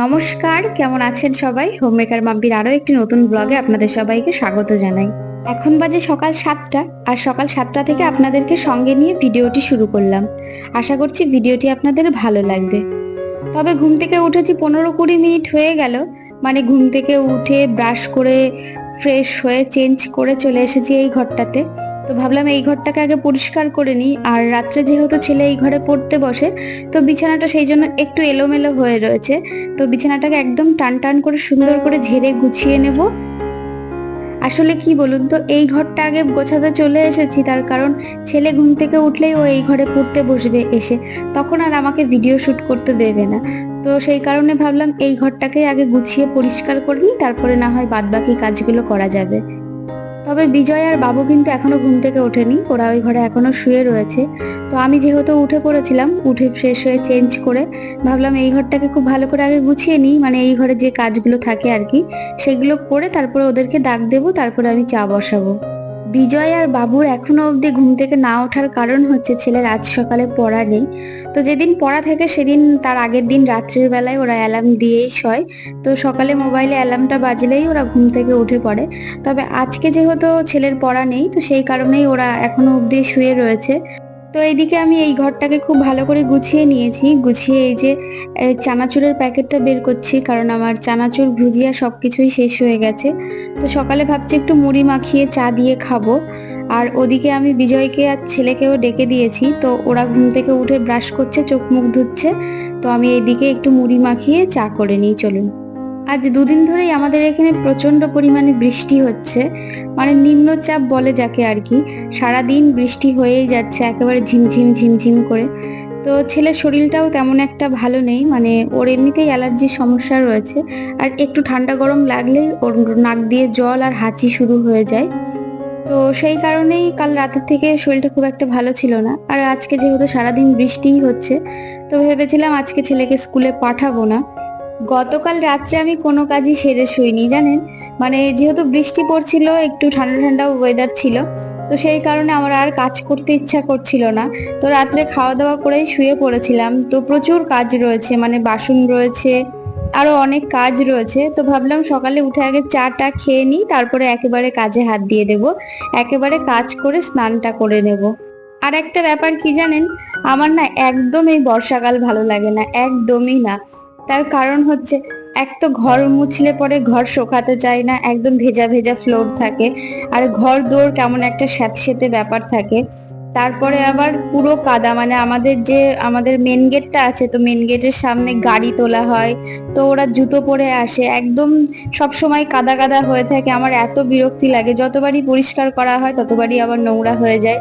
নমস্কার, কেমন আছেন সবাই? হোমমেকার মাম্পির আরও একটি নতুন ব্লগে আপনাদের সবাইকে স্বাগত জানাই। এখন বাজে সকাল সাতটা, আর সকাল সাতটা থেকে আপনাদেরকে সঙ্গে নিয়ে ভিডিওটি শুরু করলাম। আশা করছি ভিডিওটি আপনাদের ভালো লাগবে। তবে ঘুম থেকে উঠেছি পনেরো কুড়ি মিনিট হয়ে গেল। মানে ঘুম থেকে উঠে ব্রাশ করে ফ্রেশ হয়ে চেঞ্জ করে চলে এসেছি এই ঘরটাতে। তো ভাবলাম এই ঘরটাকে আগে পরিষ্কার করে নিই। আর রাত্রে যেহেতু ছেলে এই ঘরে পড়তে বসে, তো বিছানাটা সেই জন্য একটু এলোমেলো হয়ে রয়েছে। তো বিছানাটাকে একদম টান টান করে সুন্দর করে ঝেড়ে গুছিয়ে নেব। আসলে কি বলুন তো, এই ঘরটা আগে গোছাতে চলে এসেছি, তার কারণ ছেলে ঘুম থেকে উঠলেই ও এই ঘরে পড়তে বসবে এসে। তখন আর আমাকে ভিডিও শুট করতে দেবে না। তো সেই কারণে ভাবলাম এই ঘরটাকে আগে গুছিয়ে পরিষ্কার করে নিই, তারপরে না হয় বাদবাকি কাজগুলো করা যাবে। তবে বিজয় আর বাবু কিন্তু এখনও ঘুম থেকে ওঠেনি। ওরা ওই ঘরে এখনও শুয়ে রয়েছে। তো আমি যেহেতু উঠে পড়েছিলাম, উঠে ফ্রেশ হয়ে চেঞ্জ করে ভাবলাম এই ঘরটাকে খুব ভালো করে আগে গুছিয়ে নিই। মানে এই ঘরে যে কাজগুলো থাকে আর কি, সেগুলো করে তারপরে ওদেরকে ডাক দেবো, তারপরে আমি চা বসাবো। বিজয় আর বাবুর এখনও অবধি ঘুম থেকে না ওঠার কারণ হচ্ছে ছেলের আজ সকালে পড়া নেই। তো যেদিন পড়া থাকে সেদিন তার আগের দিন রাত্রির বেলায় ওরা অ্যালার্ম দিয়েই শয়। তো সকালে মোবাইলে অ্যালার্মটা বাজলেই ওরা ঘুম থেকে উঠে পড়ে। তবে আজকে যেহেতু ছেলের পড়া নেই, তো সেই কারণেই ওরা এখনও অবধি শুয়ে রয়েছে। তো এইদিকে আমি এই ঘরটাকে খুব ভালো করে গুছিয়ে নিয়েছি। গুছিয়ে এই যে চানাচুরের প্যাকেটটা বের করছি, কারণ আমার চানাচুর, ভুজিয়া সব কিছুই শেষ হয়ে গেছে। তো সকালে ভাবছি একটু মুড়ি মাখিয়ে চা দিয়ে খাব। আর ওদিকে আমি বিজয়কে আর ছেলেকেও ডেকে দিয়েছি। তো ওরা ঘুম থেকে উঠে ব্রাশ করছে, চোখ মুখ ধুচ্ছে। তো আমি এইদিকে একটু মুড়ি মাখিয়ে চা করে নিই, চলুন। আজ দুদিন ধরেই আমাদের এখানে প্রচণ্ড পরিমাণে বৃষ্টি হচ্ছে। মানে নিম্নচাপ বলে যাকে আর কি। সারাদিন বৃষ্টি হয়েই যাচ্ছে, একেবারে ঝিমঝিম ঝিমঝিম করে। তো ছেলের শরীরটাও তেমন একটা ভালো নেই মানে ওর এমনিতেই অ্যালার্জির সমস্যা রয়েছে। আর একটু ঠান্ডা গরম লাগলেই ওর নাক দিয়ে জল আর হাঁচি শুরু হয়ে যায়। তো সেই কারণেই কাল রাতের থেকে শরীরটা খুব একটা ভালো ছিল না। আর আজকে যেহেতু সারাদিন বৃষ্টিই হচ্ছে, তো ভেবেছিলাম আজকে ছেলেকে স্কুলে পাঠাবো না। গতকাল রাত্রে আমি কোনো কাজই সেরে শুইনি, জানেন? মানে যেহেতু বৃষ্টি পড়ছিল, একটু ঠান্ডা ঠান্ডা ওয়েদার ছিল, তো সেই কারণে আমার আর কাজ করতে ইচ্ছা করছিল না। তো রাত্রে খাওয়া দাওয়া করেই শুয়ে পড়েছিলাম। তো প্রচুর কাজ রয়েছে মানে বাসন রয়েছে, আরও অনেক কাজ রয়েছে। তো ভাবলাম সকালে উঠে আগে চাটা খেয়ে নিই, তারপরে একেবারে কাজে হাত দিয়ে দেব। একেবারে কাজ করে স্নানটা করে নেব। আর একটা ব্যাপার কি জানেন? আমার না একদম এই বর্ষাকাল ভালো লাগে না, একদমই না। তার কারণ হচ্ছে এক তো ঘর মুছলে পরে ঘর শোকাতে চায় না একদম ভেজা ভেজা ফ্লোর থাকে। আর ঘর দৌড় কেমন একটা স্যাঁতসেঁতে ব্যাপার থাকে। তারপরে আবার পুরো কাদা মানে আমাদের যে আমাদের মেন গেটটা আছে তো মেন গেটের সামনে গাড়ি তোলা হয়। তো ওরা জুতো পরে আসে। একদম সব সময় কাদা কাদা হয়ে থাকে। আমার এত বিরক্তি লাগে। যতবারই পরিষ্কার করা হয় ততবারই আবার নোংরা হয়ে যায়।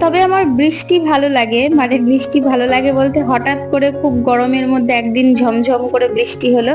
তবে আমার বৃষ্টি ভালো লাগে। মানে বৃষ্টি ভালো লাগে বলতে হঠাৎ করে খুব গরমের মধ্যে একদিন ঝমঝম করে বৃষ্টি হলো।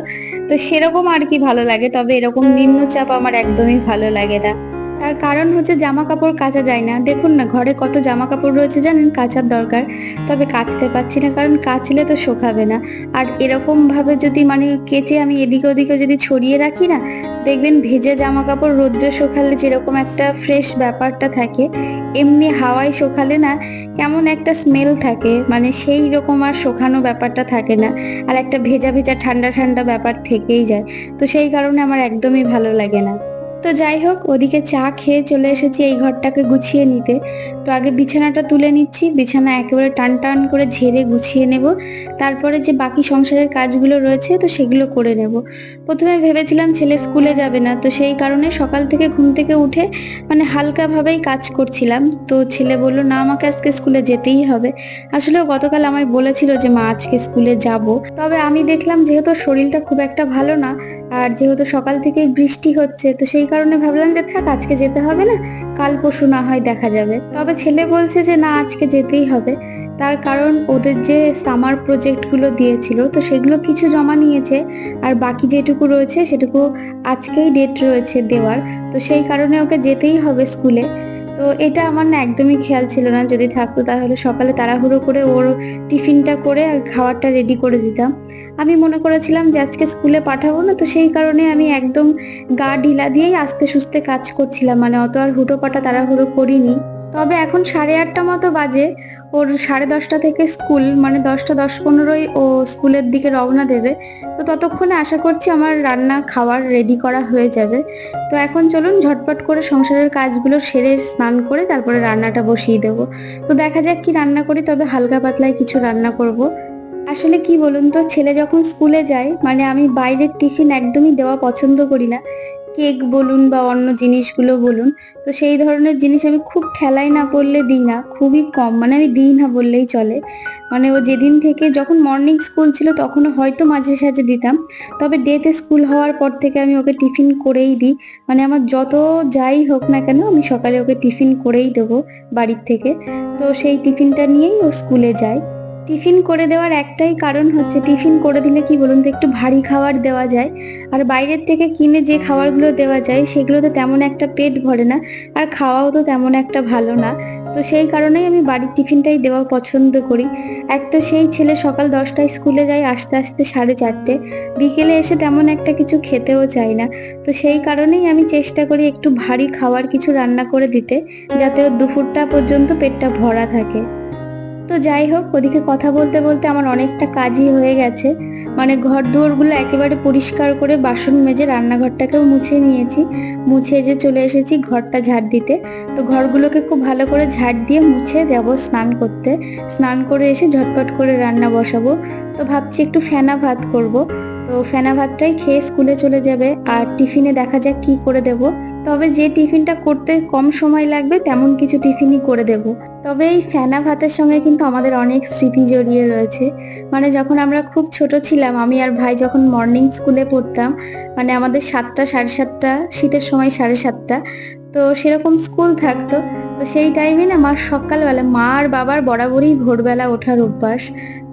তো সেরকম আর কি ভালো লাগে, তবে এরকম নিম্নচাপ আমার একদমই ভালো লাগে না। তার কারণ হচ্ছে জামা কাপড় কাচা যায় না। দেখুন না, ঘরে কত জামা কাপড় রয়েছে জানেন? কাচার দরকার। তবে কাচতে পারছি না, কারণ কাচলে তো শোকাবে না। আর এরকম ভাবে যদি মানে কেচে আমি এদিকে ওদিকে যদি ছড়িয়ে রাখি না, দেখবেন ভেজে জামা কাপড় রৌদ্রে শুকালে যেরকম একটা ফ্রেশ ব্যাপারটা থাকে, এমনি হাওয়ায় শুকালে না কেমন একটা স্মেল থাকে। মানে সেই রকম আর শোকানো ব্যাপারটা থাকে না। আর একটা ভেজা ভেজা ঠান্ডা ঠান্ডা ব্যাপার থেকেই যায়। তো সেই কারণে আমার একদমই ভালো লাগে না। তো যাই হোক, ওদিকে চা খেয়ে চলে এসেছি এই ঘরটাকে গুছিয়ে নিতে। তো আগে বিছানাটা তুলে নিচ্ছি, বিছানা একেবারে টান টান করে ঝেড়ে গুছিয়ে নেব। তারপরে যে বাকি সংসারের কাজগুলো রয়েছে, তো সেগুলো করে নেব। প্রথমে ভেবেছিলাম ছেলে স্কুলে যাবে না, তো সেই কারণে সকাল থেকে ঘুম থেকে উঠে মানে হালকাভাবেই কাজ করছিলাম। তো ছেলে বলল, না, আমাকে আজকে স্কুলে যেতেই হবে। আসলে গতকাল আমায় বলেছিল যে, মা, আজকে স্কুলে যাব। তবে আমি দেখলাম যেহেতু শরীরটা খুব একটা ভালো না, আর যেহেতু সকাল থেকে বৃষ্টি হচ্ছে, তো সেই কারণে ভাবলাম যে থাক, আজকে যেতে হবে না, কাল পরশু না হয় দেখা যাবে। তবে ছেলে বলছে যে না, আজকে যেতেই হবে। তার কারণ ওদের যে সামার প্রজেক্টগুলো দিয়েছিল, তো সেগুলো কিছু জমা নিয়েছে, আর বাকি যেটুকু রয়েছে সেটুকু আজকেই ডেট রয়েছে দেওয়ার। তো সেই কারণে ওকে যেতেই হবে স্কুলে তো এটা আমার না একদমই খেয়াল ছিল না। যদি থাকতো তাহলে সকালে তাড়াহুড়ো করে ওর টিফিনটা করে আর খাওয়ারটা রেডি করে দিতাম। আমি মনে করেছিলাম যে আজকে স্কুলে পাঠাবো না, তো সেই কারণে আমি একদম গা ঢিলা দিয়েই আস্তে সুস্তে কাজ করছিলাম। মানে অত আর হুটো পাটা তাড়াহুড়ো করিনি। তবে এখন সাড়ে আটটা মতো বাজে। ওর সাড়ে দশটা থেকে স্কুল মানে দশটা, দশ পনেরোই ও স্কুলের দিকে রওনা দেবে। তো ততক্ষণে আশা করছি আমার রান্না, খাওয়ার রেডি করা হয়ে যাবে। তো এখন চলুন ঝটপট করে সংসারের কাজগুলো সেরে স্নান করে তারপরে রান্নাটা বসিয়ে দেবো। তো দেখা যাক কি রান্না করি, তবে হালকা পাতলায় কিছু রান্না করব। আসলে কি বলুন তো, ছেলে যখন স্কুলে যায় মানে আমি বাইরের টিফিন একদমই দেওয়া পছন্দ করি না। কেক বলুন বা অন্য জিনিসগুলো বলুন, তো সেই ধরনের জিনিস আমি খুব ঠেলাই না করলে দিই না, খুবই কম মানে আমি দিই না বললেই চলে। মানে ও যেদিন থেকে, যখন মর্নিং স্কুল ছিল, তখনও হয়তো মাঝে সাঝে দিতাম, তবে ডেতে স্কুল হওয়ার পর থেকে আমি ওকে টিফিন করেই দিই। মানে আমার যত যাই হোক না কেন, আমি সকালে ওকে টিফিন করেই দেবো বাড়ির থেকে। তো সেই টিফিনটা নিয়েই ও স্কুলে যায়। টিফিন করে দেওয়ার একটাই কারণ হচ্ছে টিফিন করে দিলে কি বলুন তো, একটু ভারী খাবার দেওয়া যায়। আর বাইরের থেকে কিনে যে খাবারগুলো দেওয়া যায় সেগুলো তো তেমন একটা পেট ভরে না, আর খাওয়াও তো তেমন একটা ভালো না। তো সেই কারণেই আমি বাড়ির টিফিনটাই দেওয়া পছন্দ করি। এক তো সেই ছেলে সকাল দশটায় স্কুলে যায় আস্তে আস্তে সাড়ে চারটে, বিকেলে এসে তেমন একটা কিছু খেতেও চায় না। তো সেই কারণেই আমি চেষ্টা করি একটু ভারী খাবার কিছু রান্না করে দিতে, যাতে দুপুরটা পর্যন্ত পেটটা ভরা থাকে। তো যাই হোক, ওদিকে কথা বলতে বলতে আমার অনেকটা কাজই হয়ে গেছে। মানে ঘর দুয়ারগুলো একেবারে পরিষ্কার করে বাসন মেজে রান্নাঘরটাকেও মুছে নিয়েছি। মুছে যে চলে এসেছি ঘরটা ঝাড় দিতে। তো ঘরগুলোকে খুব ভালো করে ঝাড় দিয়ে মুছে যাব স্নান করতে। স্নান করে এসে ঝটপট করে রান্না বসাবো। তো ভাবছি একটু ফেনা ভাত করব। তো ফেনা ভাতটাই খেয়ে স্কুলে চলে যাবে। আর টিফিনে দেখা যাক কি করে দেব। তবে যে টিফিনটা করতে কম সময় লাগবে, তেমন কিছু টিফিনই করে দেব। তবে এই ফেনা ভাতের সঙ্গে কিন্তু আমাদের অনেক স্মৃতি জড়িয়ে রয়েছে। মানে যখন আমরা খুব ছোট ছিলাম, আমি আর ভাই যখন মর্নিং স্কুলে পড়তাম মানে আমাদের সাতটা, সাড়ে সাতটা, শীতের সময় সাড়ে সাতটা, তো সেরকম স্কুল থাকতো। তো সেই টাইমে না মা সকালবেলা, মা আর বাবার বরাবরই ভোরবেলা ওঠার অভ্যাস।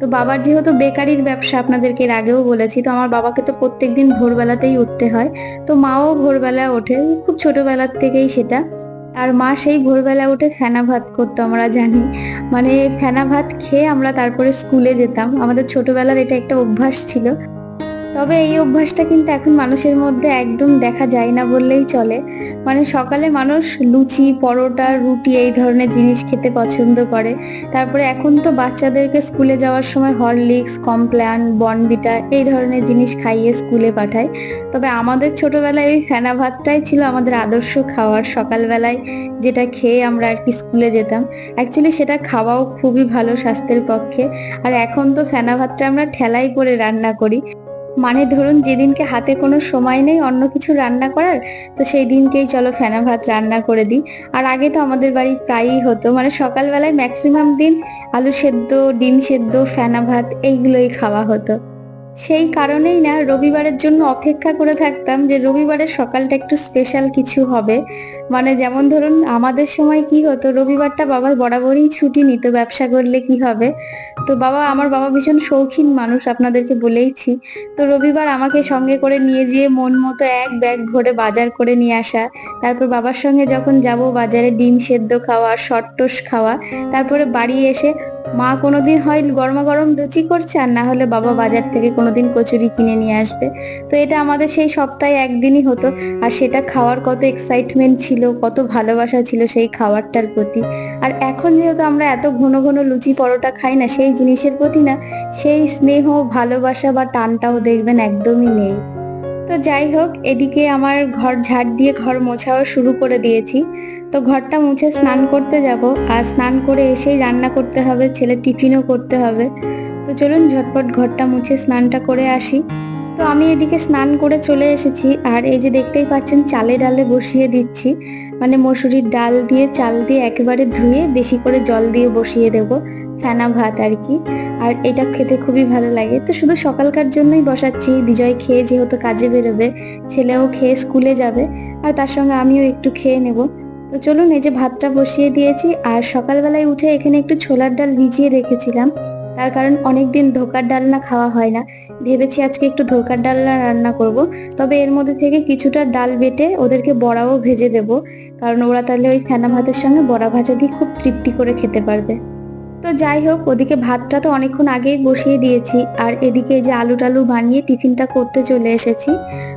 তো বাবার যেহেতু বেকারির ব্যবসা আপনাদেরকে এর আগেও বলেছি, তো আমার বাবাকে তো প্রত্যেকদিন ভোরবেলাতেই উঠতে হয়। তো মাও ভোরবেলা ওঠে, খুব ছোটবেলার থেকেই সেটা। আর মা সেই ভোরবেলা উঠে ফেনা ভাত করতো, আমরা জানি। মানে ফেনা ভাত খেয়ে আমরা তারপরে স্কুলে যেতাম। আমাদের ছোটবেলার এটা একটা অভ্যাস ছিল। তবে এই অভ্যাসটা কিন্তু এখন মানুষের মধ্যে একদম দেখা যায় না বললেই চলে। মানে সকালে মানুষ লুচি, পরোটা, রুটি এই ধরনের জিনিস খেতে পছন্দ করে। তারপরে এখন তো বাচ্চাদেরকে স্কুলে যাওয়ার সময় হরলিক্স, কমপ্ল্যান বনবিটা এই ধরনের জিনিস খাইয়ে স্কুলে পাঠায়। তবে আমাদের ছোটবেলায় ওই ফেনা ভাতটাই ছিল আমাদের আদর্শ খাওয়ার সকালবেলায় যেটা খেয়ে আমরা আর কি স্কুলে যেতাম। অ্যাকচুয়ালি সেটা খাওয়াও খুবই ভালো স্বাস্থ্যের পক্ষে। আর এখন তো ফেনা ভাতটা আমরা ঠেলাই করে রান্না করি। মানে ধরুন যেদিনকে হাতে কোনো সময় নেই, অন্য কিছু রান্না করার, তো সেই দিনকেই চলো ফেনা ভাত রান্না করে দিই। আর আগে তো আমাদের বাড়ি প্রায়ই হতো মানে সকালবেলায় ম্যাক্সিমাম দিন আলু সেদ্ধ, ডিম সেদ্ধ, ফেনা ভাত, এইগুলোই খাওয়া হতো। সেই কারণেই না রবিবারের জন্য অপেক্ষা করে থাকতাম যে রবিবারের সকালটা একটু স্পেশাল কিছু হবে। মানে যেমন ধরুন আমাদের সময় কি হতো, রবিবারটা বাবা বরাবরই ছুটি নিত, ব্যবসা করলে কি হবে? তো বাবা, আমার বাবা ভীষণ শৌখিন মানুষ, আপনাদেরকে বলেইছি। তো রবিবার আমাকে সঙ্গে করে নিয়ে যেয়ে মন মতো এক ব্যাগ ভরে বাজার করে নিয়ে আসা। তারপর বাবার সঙ্গে যখন যাব বাজারে ডিম সেদ্ধ খাওয়া শর্টটোস খাওয়া, তারপরে বাড়ি এসে মা কোনোদিন হয় গরমা গরম লুচি করছে, আর না হলে বাবা বাজার থেকে কোনোদিন কচুরি কিনে নিয়ে আসবে। তো এটা আমাদের সেই সপ্তাহে একদিনই হতো, আর সেটা খাওয়ার কত এক্সাইটমেন্ট ছিল, কত ভালোবাসা ছিল সেই খাবারটার প্রতি। আর এখন যেহেতু আমরা এত ঘন ঘন লুচি পরোটা খাই না, সেই জিনিসের প্রতি না, সেই স্নেহ, ভালোবাসা বা টানটাও দেখবেন একদমই নেই। তো যাই হোক, এদিকে আমার ঘর ঝাড় দিয়ে ঘর মোছাও শুরু করে দিয়েছি। তো ঘরটা মুছে স্নান করতে যাব। আর স্নান করে এসেই রান্না করতে হবে, ছেলে টিফিনও করতে হবে। তো চলুন ঝটপট ঘরটা মুছে স্নানটা করে আসি। তো আমি এদিকে স্নান করে চলে এসেছি আর এই যে দেখতেই পাচ্ছেন চালে ডালে বসিয়ে দিচ্ছি। মানে মসুরির ডাল দিয়ে চাল দিয়ে একেবারে ধুয়ে বেশি করে জল দিয়ে বসিয়ে দেব ফেনা ভাত আর কি। আর এটা খেতে খুবই ভালো লাগে। তো শুধু সকালকার জন্যই বসাচ্ছি। বিজয় খেয়ে যেহেতু কাজে বেরোবে, ছেলেও খেয়ে স্কুলে যাবে আর তার সঙ্গে আমিও একটু খেয়ে নেব। তো চলুন এই যে ভাতটা বসিয়ে দিয়েছি। আর সকালবেলায় উঠে এখানে একটু ছোলার ডাল ভিজিয়ে রেখেছিলাম। তার কারণ অনেকদিন ধোকার ডালনা খাওয়া হয় না। ভেবেছি আজকে একটু ধোকার ডালনা রান্না করব। তবে এর মধ্যে থেকে কিছুটা ডাল বেটে ওদেরকে বড়াও ভেজে দেব। কারণ ওরা তাহলে ওই ফেনা ভাতের সঙ্গে বড়া ভাজা দিয়ে খুব তৃপ্তি করে খেতে পারবে। তো যাই হোক, ওদিকে ভাতটা তো অনেকক্ষণ আগেই বসিয়ে দিয়েছি। আর এদিকে যে আলু টালু বানিয়ে টিফিনটা করতে চলে এসেছি।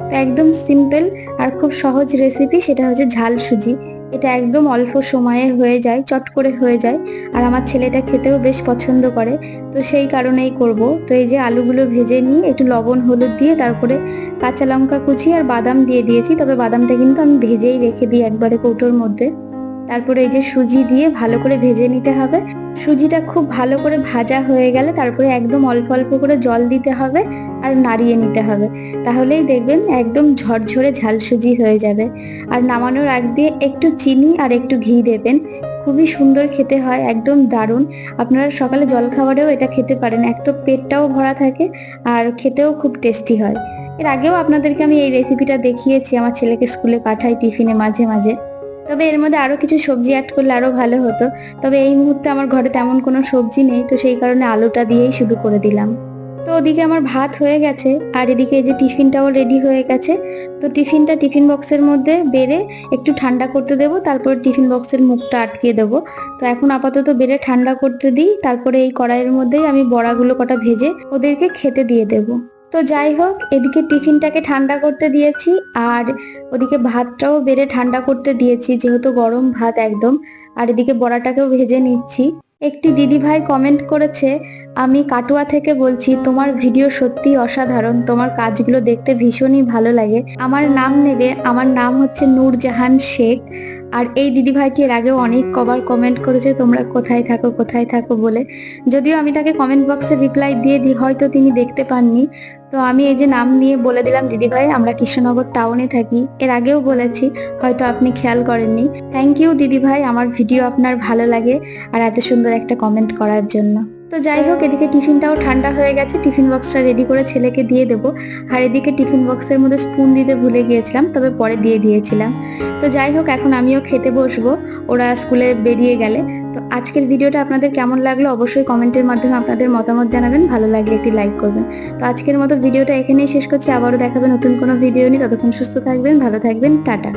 তো একদম সিম্পল আর খুব সহজ রেসিপি সেটা হচ্ছে ঝাল সুজি। এটা একদম অল্প সময়ে হয়ে যায়, চট করে হয়ে যায়। আর আমার ছেলেটা খেতেও বেশ পছন্দ করে। তো সেই কারণেই করব। তো এই যে আলুগুলো ভেজে নিয়ে একটু লবণ, হলুদ দিয়ে তারপরে কাঁচা লঙ্কা কুচি আর বাদাম দিয়ে দিয়েছি। তবে বাদামটা কিন্তু আমি ভেজেই রেখে দিই একবারে কৌটোর মধ্যে। তারপরে এই যে সুজি দিয়ে ভালো করে ভেজে নিতে হবে। সুজিটা খুব ভালো করে ভাজা হয়ে গেলে তারপরে একদম অল্প অল্প করে জল দিতে হবে আর নাড়িয়ে নিতে হবে। তাহলেই দেখবেন একদম ঝরঝরে ঝাল সুজি হয়ে যাবে। আর নামানোর আগ দিয়ে একটু চিনি আর একটু ঘি দেবেন। খুবই সুন্দর খেতে হয়, একদম দারুণ। আপনারা সকালে জলখাবারেও এটা খেতে পারেন, এক তো পেটটাও ভরা থাকে আর খেতেও খুব টেস্টি হয়। এর আগেও আপনাদেরকে আমি এই রেসিপিটা দেখিয়েছি, আমার ছেলেকে স্কুলে পাঠাই টিফিনে মাঝে মাঝে। তবে এর মধ্যে আরও কিছু সবজি অ্যাড করলে আরও ভালো হতো। তবে এই মুহূর্তে আমার ঘরে তেমন কোনো সবজি নেই, তো সেই কারণে আলুটা দিয়েই শুরু করে দিলাম। তো ওদিকে আমার ভাত হয়ে গেছে, আর এদিকে এই যে টিফিনটাও রেডি হয়ে গেছে। তো টিফিনটা টিফিন বক্সের মধ্যে বেড়ে একটু ঠান্ডা করতে দেব, তারপর টিফিন বক্সের মুখটা আটকিয়ে দেব। তো এখন আপাতত বেড়ে ঠান্ডা করতে দিই, তারপরে এই কড়াইয়ের মধ্যেই আমি বড়াগুলো কটা ভেজে ওদেরকে খেতে দিয়ে দেব। তো যাই হোক, এদিকে টিফিনটাকে ঠান্ডা করতে দিয়েছি আর ওদিকে ভাতটাও বেড়ে ঠান্ডা করতে দিয়েছি, যেহেতু গরম ভাত একদম। আর এদিকে বড়াটাকেও ভেজে নিচ্ছি। একটি দিদি ভাই কমেন্ট করেছে, আমি কাটুয়া থেকে বলছি, তোমার ভিডিও সত্যি অসাধারণ, তোমার কাজগুলো দেখতে ভীষণই ভালো লাগে। আমার নাম নেবে, আমার নাম হচ্ছে নূরজাহান শেখ। আর এই দিদি ভাইটি এর আগেও অনেক কবার কমেন্ট করেছে, তোমরা কোথায় থাকো কোথায় থাকো? বলে। যদিও আমি তাকে কমেন্ট বক্সে রিপ্লাই দিয়ে দিই, হয়তো তিনি দেখতে পাননি। তো আমি এই যে নাম নিয়ে বলে দিলাম, দিদিভাই, আমরা কৃষ্ণনগর টাউনে থাকি। এর আগেও বলেছি, হয়তো আপনি খেয়াল করেননি। থ্যাংক ইউ দিদিভাই, আমার ভিডিও আপনার ভালো লাগে আর এত সুন্দর একটা কমেন্ট করার জন্য। তো যাই হোক, এদিকে টিফিনটাও ঠান্ডা হয়ে গেছে, টিফিন বক্সটা রেডি করে ছেলেকে দিয়ে দেবো। আর এদিকে টিফিন বক্সের মধ্যে স্পুন দিতে ভুলে গিয়েছিলাম, তবে পরে দিয়ে দিয়েছিলাম। তো যাই হোক, এখন আমিও খেতে বসবো। ওরা স্কুলে বেরিয়ে গেলে। তো আজকের ভিডিওটা আপনাদের কেমন লাগল অবশ্যই কমেন্টের মাধ্যমে আপনাদের মতামত জানাবেন। ভালো লাগলে একটি লাইক করবেন। তো আজকের মতো ভিডিওটা এখানেই শেষ করছি। আবারও দেখাবেন নতুন কোনো ভিডিও নিয়ে। ততক্ষণ সুস্থ থাকবেন, ভালো থাকবেন। টাটা।